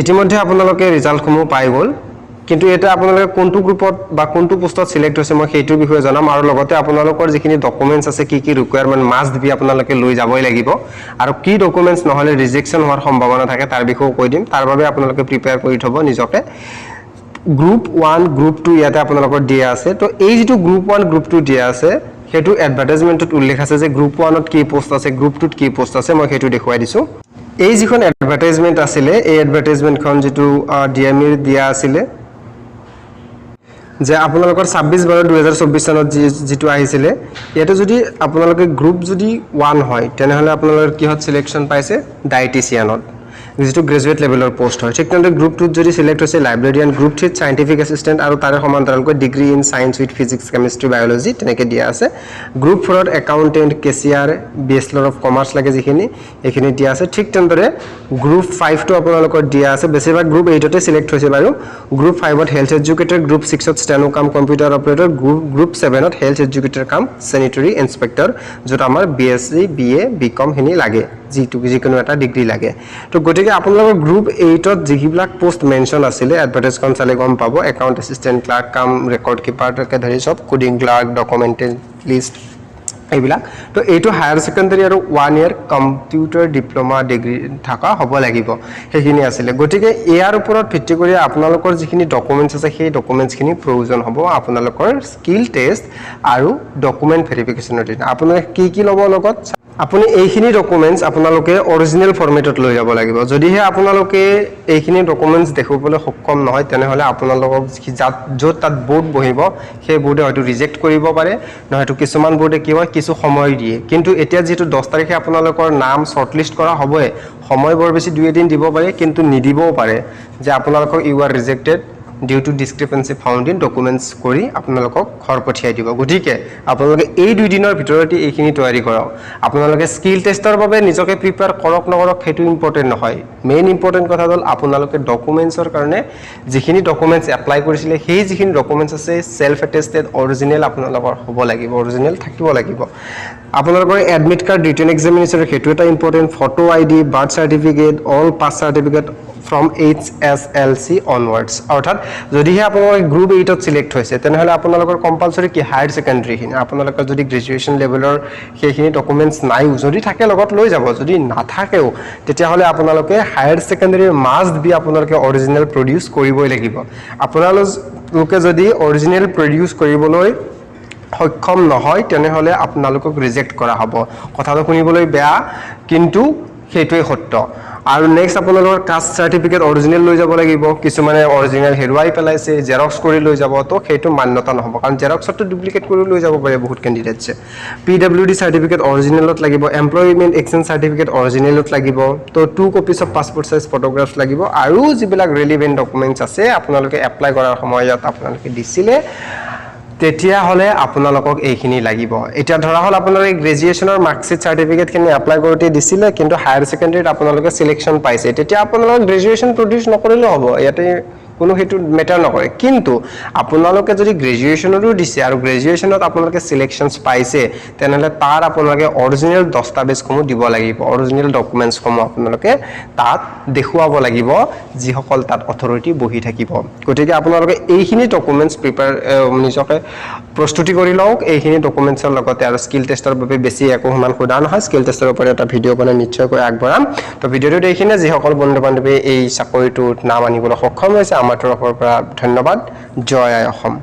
ইতিমধ্যে আপোনালোকে ৰিজাল্টসমূহ পাই গ'ল। কিন্তু এতিয়া আপোনালোকে কোনটো গ্ৰুপত বা কোনটো পোষ্টত চিলেক্ট হৈছে মই সেইটোৰ বিষয়ে জনাম আৰু লগতে আপোনালোকৰ যিখিনি ডকুমেণ্টছ আছে কি কি ৰিকুৱাৰমেণ্ট মাষ্ট বি আপোনালোকে লৈ যাবই লাগিব। আৰু কি ডকুমেণ্টছ নহ'লে ৰিজেকশ্যন হোৱাৰ সম্ভাৱনা থাকে তাৰ বিষয়েও কৈ দিম। তাৰ বাবে আপোনালোকে প্ৰিপেয়াৰ কৰি থ'ব নিজকে। গ্ৰুপ ওৱান গ্ৰুপ টু ইয়াতে আপোনালোকৰ দিয়া আছে। তো এই যিটো গ্ৰুপ ওৱান গ্ৰুপ টু দিয়া আছে সেইটো এডভাৰ্টাইজমেণ্টত উল্লেখ আছে যে গ্ৰুপ ওৱানত কি পোষ্ট আছে গ্ৰুপ টুত কি পোষ্ট আছে মই সেইটো দেখুৱাই দিছোঁ। এই যিখন এডভাৰ্টাইজমেণ্ট আছিলে, এই এডভাৰ্টাইজমেণ্টখন যিটো ডি এম ইৰ দিয়া আছিলে, যে আপোনালোকৰ ছাব্বিছ বাৰ দুহেজাৰ চৌব্বিছ চনত যি, যিটো আহিছিলে, ইয়াতে যদি আপোনালোকে গ্ৰুপ যদি ওৱান হয়, তেনেহ'লে আপোনালোকে কিহত চিলেকশ্যন পাইছে? ডায়েটিচিয়ানত যিটো গ্ৰেজুৱেট লেভেলৰ পষ্ট হয়। ঠিক তেনেদৰে গ্ৰুপ টুত যদি চিলেক্ট হৈছে লাইব্ৰেৰিয়ান গ্ৰুপ থ্ৰীত চাইণ্টিফিক এছিষ্টেণ্ট আৰু তাৰে সমান্তৰালকৈ degree in science with physics chemistry biology তেনেকৈ দিয়া আছে। Group ফ'ৰত accountant cashier bachelor of commerce লাগে যিখিনি, এইখিনি দিয়া আছে। ঠিক তেনেদৰে গ্ৰুপ ফাইভটো আপোনালোকৰ দিয়া আছে। বেছিভাগ গ্ৰুপ এইটতে চিলেক্ট হৈছে বাৰু। গ্ৰুপ ফাইভত হেল্থ এডুকেটৰ গ্ৰুপ ছিক্সত ষ্টেনো কাম কম্পিউটাৰ অপাৰেটৰ গ্ৰুপ গ্ৰুপ ছেভেনত হেল্থ এডুকেটৰ কাম চেনিটৰী ইনস্পেক্টৰ য'ত আমাৰ B S C B A B কমখিনি লাগে। যিটো যিকোনো এটা ডিগ্ৰী লাগে। তো গতিকে আপোনালোকৰ গ্ৰুপ এইটত যিবিলাক পোষ্ট মেনশ্যন আছিলে এডভাৰ্টাইজখন চালে গম পাব একাউণ্ট এছিষ্টেণ্ট ক্লাৰ্ক কাম ৰেকৰ্ড কিপাৰকে ধৰি চব কোডিং ক্লাৰ্ক ডকুমেণ্টেলিষ্ট এইবিলাক। তো এইটো হায়াৰ ছেকেণ্ডেৰী আৰু one year computer diploma degree থকা হ'ব লাগিব সেইখিনি আছিলে। গতিকে ইয়াৰ ওপৰত ভিত্তি কৰি আপোনালোকৰ যিখিনি ডকুমেণ্টছ আছে সেই ডকুমেণ্টছখিনি প্ৰয়োজন হ'ব আপোনালোকৰ স্কিল টেষ্ট আৰু ডকুমেণ্ট ভেৰিফিকেশ্যনৰ দিনা। আপোনালোকে কি কি ল'ব লগত আপুনি এইখিনি ডকুমেণ্টছ আপোনালোকে অৰিজিনেল ফৰ্মেটত লৈ যাব লাগিব। যদিহে আপোনালোকে এইখিনি ডকুমেণ্টছ দেখুৱাবলৈ সক্ষম নহয় তেনেহ'লে আপোনালোকক যাত য'ত তাত বৰ্ড বহিব সেই বৰ্ডে হয়তো ৰিজেক্ট কৰিব পাৰে নহয়তো কিছুমান বৰ্ডে কি হয় কিছু সময় দিয়ে। কিন্তু এতিয়া যিহেতু দহ তাৰিখে আপোনালোকৰ নাম শ্বৰ্টলিষ্ট কৰা হ'বই সময় বৰ বেছি দুই এদিন দিব পাৰে কিন্তু নিদিবও পাৰে যে আপোনালোকক you are rejected due to discrepancy found in documents কৰি আপোনালোকক ঘৰ পঠিয়াই দিব। গতিকে, আপোনালোকে এই দুইদিনৰ ভিতৰতে এইখিনি তৈয়াৰী কৰক। আপোনালোকে স্কিল টেষ্টৰ বাবে নিজকে প্ৰিপেয়াৰ কৰক নকৰক, সেইটো ইম্পৰ্টেণ্ট নহয়। মেইন ইম্পৰ্টেণ্ট কথা হ'ল আপোনালোকে ডকুমেণ্টছৰ কাৰণে যিখিনি ডকুমেণ্টছ এপ্লাই কৰিছিলে, সেই যিখিনি ডকুমেণ্টছ আছে ছেল্ফ এটেষ্টেড অৰিজিনেল আপোনালোকৰ হ'ব লাগিব অৰিজিনেল থাকিব লাগিব। আপোনালোকৰ এডমিট কাৰ্ড ৰিটাৰ্ণ এক্সামিনেশ্যন সেইটো এটা important photo I D birth certificate all pass certificate from H S L C onwards অৰ্থাৎ যদিহে আপোনালোকে গ্ৰুপ এইটত চিলেক্ট হৈছে, তেনেহ'লে আপোনালোকৰ কম্পালচৰি কি? হায়াৰ ছেকেণ্ডেৰীখিনি আপোনালোকৰ যদি গ্ৰেজুৱেশ্যন লেভেলৰ সেইখিনি ডকুমেণ্টছ নাইও, যদি থাকে লগত লৈ যাব, যদি নাথাকেও, তেতিয়াহ'লে আপোনালোকে হায়াৰ ছেকেণ্ডেৰীৰ মাষ্ট বি আপোনালোকে অৰিজিনেল প্ৰডিউচ কৰিবই লাগিব। আপোনালোকে যদি অৰিজিনেল প্ৰডিউচ কৰিবলৈ সক্ষম নহয়, তেনেহ'লে আপোনালোকক ৰিজেক্ট কৰা হ'ব। কথাটো শুনিবলৈ বেয়া, কিন্তু সেইটোৱে সত্য। আৰু নেক্সট আপোনালোকৰ কাষ্ট চাৰ্টিফিকেট অৰিজিনেল লৈ যাব লাগিব। কিছুমানে অৰিজিনেল হেৰুৱাই পেলাইছে জেৰক্স কৰি লৈ যাব তো সেইটো মান্যতা নহ'ব। কাৰণ জেৰক্সতো ডুপ্লিকেট কৰি লৈ যাব পাৰে বহুত কেণ্ডিডেটছে পি ডাব্লিউ ডি চাৰ্টিফিকেট অৰিজিনেলত লাগিব এমপ্লয়মেণ্ট এক্সচেঞ্জ চাৰ্টিফিকেট অৰিজিনেলত লাগিব তো two copies of passport size photographs লাগিব আৰু যিবিলাক ৰেলিভেণ্ট ডকুমেণ্টছ আছে আপোনালোকে এপ্লাই কৰাৰ সময়ত আপোনালোকে দিছিলে। তেতিয়াহ'লে আপোনালোকক এইখিনি লাগিব। এতিয়া ধৰা হ'ল আপোনালোকে গ্ৰেজুৱেশ্যনৰ মাৰ্কশ্বিট চাৰ্টিফিকেটখিনি এপ্লাই কৰোঁতে দিছিলে, কিন্তু হায়াৰ ছেকেণ্ডেৰীত আপোনালোকে চিলেকশ্যন পাইছে। তেতিয়া আপোনালোকে গ্ৰেজুৱেশ্যন প্ৰডিউচ নকৰিলেও হ'ব। ইয়াতে কোনো সেইটো মেটাৰ নকৰে। কিন্তু আপোনালোকে যদি গ্ৰেজুৱেশ্যনতো দিছে আৰু গ্ৰেজুৱেশ্যনত আপোনালোকে চিলেকশ্যনছ পাইছে, তেনেহ'লে তাৰ আপোনালোকে অৰিজিনেল দস্তাবেজসমূহ দিব লাগিব। অৰিজিনেল ডকুমেণ্টছসমূহ আপোনালোকে তাত দেখুৱাব লাগিব, যিসকল তাত অথৰিটি বহি থাকিব। গতিকে আপোনালোকে এইখিনি ডকুমেণ্টছ প্ৰিপেয়াৰ নিজকে প্ৰস্তুতি কৰি লওক। এইখিনি ডকুমেণ্টছৰ লগতে আৰু স্কিল টেষ্টৰ বাবে বেছি একো সিমান সোধা নহয়। স্কিল টেষ্টৰ ওপৰত এটা ভিডিঅ' বনাই নিশ্চয়কৈ আগবঢ়াম। তো ভিডিঅ'টোত এইখিনিয়ে। যিসকল বন্ধু বান্ধৱীয়ে এই চাকৰিটোত নাম আনিবলৈ সক্ষম হৈছে আমাৰ তৰফৰ পৰা ধন্যবাদ। জয় আই অসম।